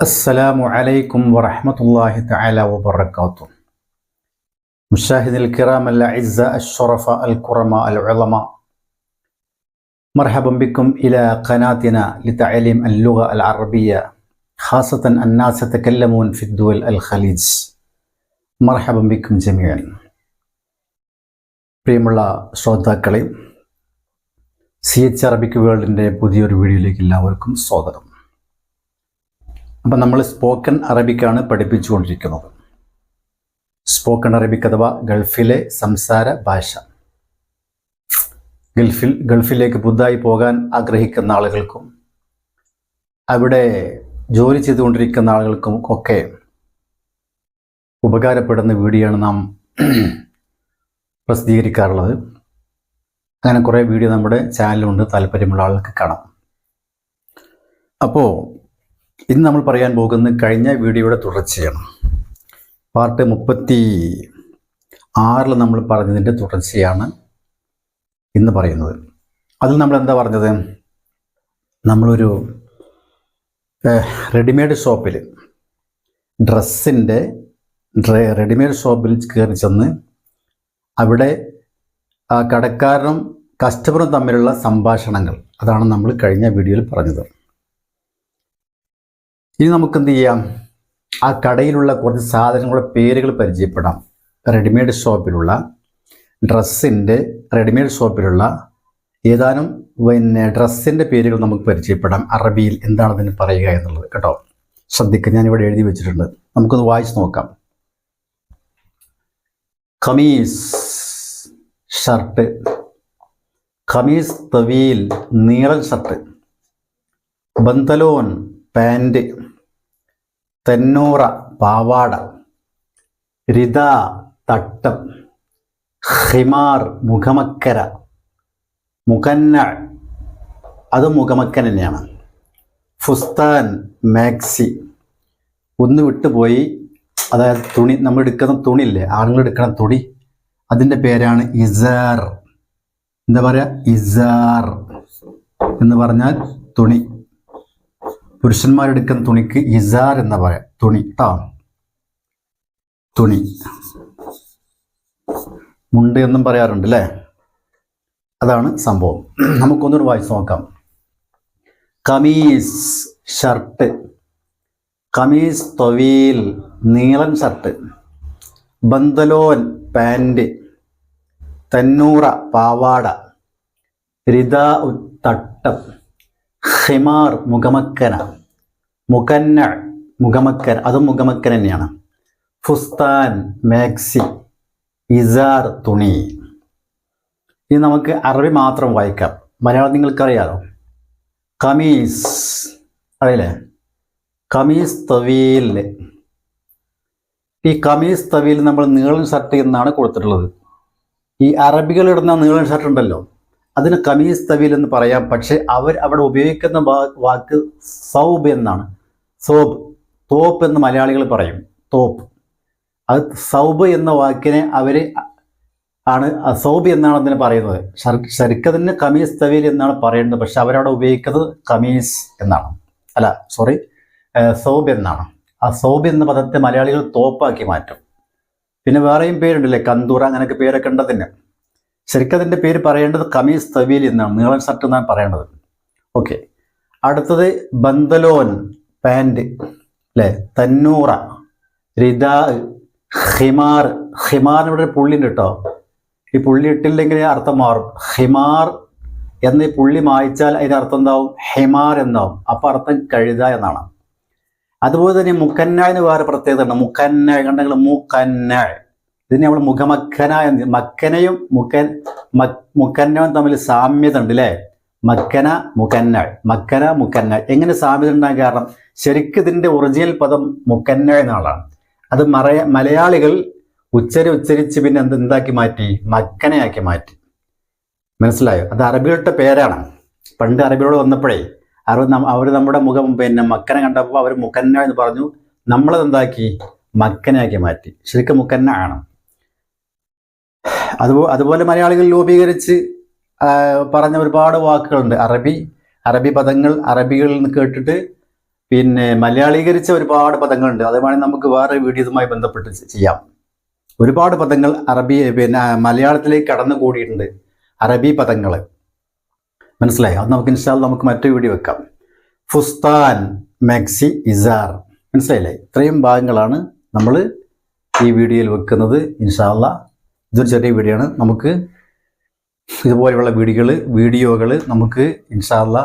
السلام عليكم ورحمة الله تعالى وبركاته مشاهدي الكرام الأعزاء الشرفاء الكرماء العلماء مرحبا بكم إلى قناتنا لتعليم اللغة العربية خاصة الناس يتكلمون في الدول الخليج مرحبا بكم جميعا പ്രിയമുള്ള ശ്രോതാക്കളെ C H Arabic വേൾഡിൻ്റെ പുതിയൊരു വീഡിയോയിലേക്ക് എല്ലാവർക്കും സ്വാഗതം അപ്പം നമ്മൾ സ്പോക്കൺ അറബിക്കാണ് പഠിപ്പിച്ചുകൊണ്ടിരിക്കുന്നത്. സ്പോക്കൺ അറബിക് അഥവാ ഗൾഫിലെ സംസാര ഭാഷ. ഗൾഫിൽ ഗൾഫിലേക്ക് പുതുതായി പോകാൻ ആഗ്രഹിക്കുന്ന ആളുകൾക്കും അവിടെ ജോലി ചെയ്തുകൊണ്ടിരിക്കുന്ന ആളുകൾക്കും ഒക്കെ ഉപകാരപ്പെടുന്ന വീഡിയോയാണ് നാം പ്രസിദ്ധീകരിക്കാറുള്ളത്. അങ്ങനെ കുറേ വീഡിയോ നമ്മുടെ ചാനലുണ്ട് താല്പര്യമുള്ള ആൾക്ക് കാണാം. അപ്പോൾ ഇന്ന് നമ്മൾ പറയാൻ പോകുന്ന കഴിഞ്ഞ വീഡിയോയുടെ തുടർച്ചയാണ്. പാർട്ട് മുപ്പത്തി ആറിൽ നമ്മൾ പറഞ്ഞതിന്റെ തുടർച്ചയാണ് ഇന്ന് പറയുന്നത്. അതിൽ നമ്മൾ എന്താ പറഞ്ഞത്? നമ്മളൊരു റെഡിമെയ്ഡ് ഷോപ്പിൽ ഡ്രസ്സിന്റെ റെഡിമെയ്ഡ് ഷോപ്പിൽ കയറി ചെന്ന് അവിടെ കടക്കാരനും കസ്റ്റമറും തമ്മിലുള്ള സംഭാഷണങ്ങൾ. അതാണ് നമ്മൾ കഴിഞ്ഞ വീഡിയോയിൽ പറഞ്ഞത്. ഇനി നമുക്ക് എന്ത് ചെയ്യാം? ആ കടയിലുള്ള കുറച്ച് സാധനങ്ങളുടെ പേരുകൾ പരിചയപ്പെടാം. റെഡിമെയ്ഡ് ഷോപ്പിലുള്ള ഡ്രസ്സിന്റെ റെഡിമെയ്ഡ് ഷോപ്പിലുള്ള ഏതാനും പിന്നെ ഡ്രസ്സിന്റെ പേരുകൾ നമുക്ക് പരിചയപ്പെടാം. അറബിയിൽ എന്താണ് പറയുക എന്നുള്ളത് കേട്ടോ. ശ്രദ്ധിക്കുക ഞാനിവിടെ എഴുതി വെച്ചിട്ടുണ്ട്. നമുക്കൊന്ന് വായിച്ച് നോക്കാം. ഖമീസ് ഷർട്ട്. ഖമീസ് തവീൽ നീളൻ ഷർട്ട്. ബന്തലോൻ പാന്റ്. തെന്നൂറ പാവാട രിത തട്ടം ഹിമാർ മുഖമക്കര മുഖന്ന അത് മുഖമക്കൻ തന്നെയാണ്. ഫുസ്താൻ മാക്സി ഒന്ന് വിട്ടുപോയി അതായത് തുണി നമ്മൾ എടുക്കുന്ന തുണിയില്ലേ ആണുങ്ങൾ എടുക്കുന്ന തുണി അതിന്റെ പേരാണ് ഇസാർ. എന്താ പറയുക? ഇസാർ എന്ന് പറഞ്ഞാൽ തുണി. പുരുഷന്മാരെടുക്കുന്ന തുണിക്ക് ഇസാർ എന്ന് പറയാം. തുണി കേട്ടോ തുണി. മുണ്ട് എന്നും പറയാറുണ്ട് അല്ലേ അതാണ് സംഭവം. നമുക്കൊന്നുകൂടി വായിച്ച് നോക്കാം. കമീസ് ഷർട്ട്. കമീസ് തൊവീൽ നീളൻ ഷർട്ട്. ബന്തലോൻ പാന്റ്. തന്നൂറ പാവാട. രിത തട്ടം. ഹിമാർ മുഖമക്കന. മുഖന്ന മുഖമക്കൻ. അതും മുഖമക്കൻ തന്നെയാണ്. ഫുസ്താൻ മാക്സി ഇസാർ തുണി. ഇനി നമുക്ക് അറബി മാത്രം വായിക്കാം. മലയാളം നിങ്ങൾക്കറിയാലോ? കമീസ് അറിയില്ലേ? കമീസ് തവീൽ. ഈ കമീസ് തവീൽ നമ്മൾ നീളൻ ഷർട്ട് എന്നാണ് കൊടുത്തിട്ടുള്ളത്. ഈ അറബികൾ ഇടുന്ന നീളൻ ഷർട്ട് ഉണ്ടല്ലോ? അതിന് കമീസ് തവീൽ എന്ന് പറയാം. പക്ഷെ അവർ അവിടെ ഉപയോഗിക്കുന്ന വാക്ക് സൗബ് എന്നാണ്. സോബ് തോപ്പ് എന്ന് മലയാളികൾ പറയും. തോപ്പ്. അത് സൗബ് എന്ന വാക്കിനെ അവർ ആണ് സൗബ് എന്നാണ് അതിന് പറയുന്നത്. ശരിക്കതിന് കമീസ് തവീൽ എന്നാണ് പറയുന്നത് പക്ഷെ അവരവിടെ ഉപയോഗിക്കുന്നത് കമീസ് എന്നാണ്. അല്ല സോറി സോബ് എന്നാണ്. ആ സൗബ് എന്ന പദത്തെ മലയാളികൾ തോപ്പാക്കി മാറ്റും. പിന്നെ വേറെയും പേരുണ്ടല്ലേ? കന്തൂറ അങ്ങനെയൊക്കെ പേരൊക്കെ ഉണ്ട് അതിന് ശരിക്കും അതിന്റെ പേര് പറയേണ്ടത് കമീസ് തവീൽ എന്നാണ്. നീളൻ ഷർട്ട് എന്നാണ് പറയേണ്ടത്. ഓക്കെ. അടുത്തത് ബന്ദലോൻ പാന്റ് അല്ലേ തന്നൂറ റിദാ ഹിമാർ. ഹിമാറിന് ഒരു പുള്ളിന്റെ കേട്ടോ. ഈ പുള്ളി ഇട്ടില്ലെങ്കിൽ അർത്ഥം മാറും. ഹിമാർ എന്ന് ഈ പുള്ളി മായിച്ചാൽ അതിന്റെ അർത്ഥം എന്താവും? ഹിമാർ എന്നാവും. അപ്പം അർത്ഥം കഴുത എന്നാണ്. അതുപോലെ തന്നെ മുക്കന്ന എന്ന് വേറെ പ്രത്യേകത ഉണ്ട്. മുക്കന്ന കണ്ടെങ്കിൽ മുക്കന്ന ഇതിന് നമ്മൾ മുഖമക്കന എന്ന് മക്കനയും മുക്കൻ മുക്കന്നവും തമ്മിൽ സാമ്യത ഉണ്ട് അല്ലേ മക്കന മുക്കന്ന മക്കന മുക്കന്ന എങ്ങനെ സാമ്യത ഉണ്ടാകാൻ കാരണം ശരിക്കും ഇതിന്റെ ഒറിജിനൽ പദം മുക്കന്ന എന്നാളാണ്. അത് മറയ മലയാളികൾ ഉച്ചരി ഉച്ചരിച്ച് പിന്നെ എന്ത് എന്താക്കി മാറ്റി? മക്കനയാക്കി മാറ്റി. മനസ്സിലായോ? അത് അറബികളുടെ പേരാണ്. പണ്ട് അറബികളോട് വന്നപ്പോഴേ അവർ അവർ നമ്മുടെ മുഖം പിന്നെ മക്കനെ കണ്ടപ്പോൾ അവർ മുക്കന്ന എന്ന് പറഞ്ഞു. നമ്മളത് എന്താക്കി മക്കനയാക്കി മാറ്റി. ശരിക്കും മുക്കന്ന ആണ്. അതുപോ അതുപോലെ മലയാളികൾ രൂപീകരിച്ച് പറഞ്ഞ ഒരുപാട് വാക്കുകളുണ്ട്. അറബി അറബി പദങ്ങൾ അറബികളിൽ നിന്ന് കേട്ടിട്ട് പിന്നെ മലയാളീകരിച്ച ഒരുപാട് പദങ്ങളുണ്ട്. അത് വേണമെങ്കിൽ നമുക്ക് വേറെ വീഡിയോസുമായി ബന്ധപ്പെട്ട് ചെയ്യാം. ഒരുപാട് പദങ്ങൾ അറബി പിന്നെ മലയാളത്തിലേക്ക് കടന്നു കൂടിയിട്ടുണ്ട്. അറബി പദങ്ങൾ. മനസ്സിലായി? അത് നമുക്ക് ഇൻസ്റ്റാൾ നമുക്ക് മറ്റൊരു വീഡിയോ വെക്കാം. ഫുസ്താൻ മെക്സി ഇസാർ. മനസ്സിലായില്ലേ? ഇത്രയും ഭാഗങ്ങളാണ് നമ്മൾ ഈ വീഡിയോയിൽ വെക്കുന്നത്. ഇൻഷാല്ല ഇതൊരു ചെറിയ വീഡിയോ ആണ് നമുക്ക് ഇതുപോലെയുള്ള വീഡിയോകൾ വീഡിയോകൾ നമുക്ക് ഇൻഷാല്ല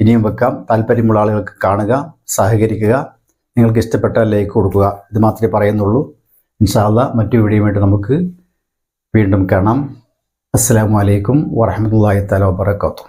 ഇനിയും വെക്കാം. താല്പര്യമുള്ള ആളുകൾക്ക് കാണുക സഹകരിക്കുക. നിങ്ങൾക്ക് ഇഷ്ടപ്പെട്ട ലൈക്ക് കൊടുക്കുക. ഇത് മാത്രമേ പറയുന്നുള്ളൂ. ഇൻഷാല്ല മറ്റു വീഡിയോയുമായിട്ട് നമുക്ക് വീണ്ടും കാണാം. അസ്സാം വലൈക്കും വറഹമത്തല്ലാഹി തല വാബർക്കാത്തു